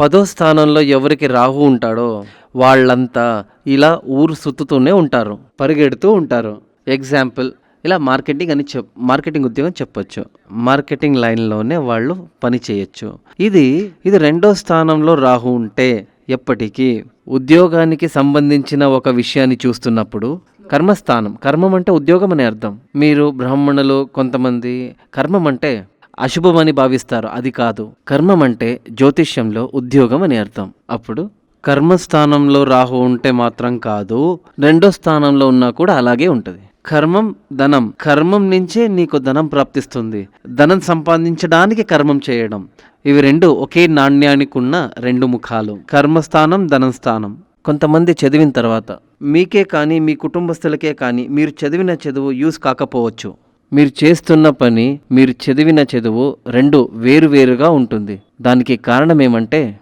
పదో స్థానంలో ఎవరికి రాహు ఉంటాడో వాళ్ళంతా ఇలా ఊరు సుత్తుతూనే ఉంటారు పరిగెడుతూ ఉంటారు. ఎగ్జాంపుల్ ఇలా మార్కెటింగ్ అని చెప్ మార్కెటింగ్ ఉద్యోగం చెప్పొచ్చు. మార్కెటింగ్ లైన్లోనే వాళ్ళు పని చేయొచ్చు. ఇది ఇది రెండో స్థానంలో రాహు ఉంటే ఎప్పటికీ ఉద్యోగానికి సంబంధించిన ఒక విషయాన్ని చూస్తున్నప్పుడు కర్మస్థానం కర్మం అంటే ఉద్యోగం అనే అర్థం. మీరు బ్రాహ్మణులు కొంతమంది కర్మం అంటే అశుభమని భావిస్తారు. అది కాదు. కర్మం అంటే జ్యోతిష్యంలో ఉద్యోగం అని అర్థం. అప్పుడు కర్మస్థానంలో రాహు ఉంటే మాత్రం కాదు రెండో స్థానంలో ఉన్నా కూడా అలాగే ఉంటుంది. కర్మం ధనం. కర్మం నుంచే నీకు ధనం ప్రాప్తిస్తుంది. ధనం సంపాదించడానికి కర్మం చేయడం. ఇవి రెండు ఒకే నాణ్యానికి ఉన్న రెండు ముఖాలు. కర్మస్థానం ధనం స్థానం కొంతమంది చదివిన తర్వాత మీకే కానీ మీ కుటుంబస్తులకే కానీ మీరు చదివిన చదువు యూస్ కాకపోవచ్చు. మీరు చేస్తున్న పని మీరు చదివిన చదువు రెండు వేరువేరుగా ఉంటుంది. దానికి కారణం ఏమంటే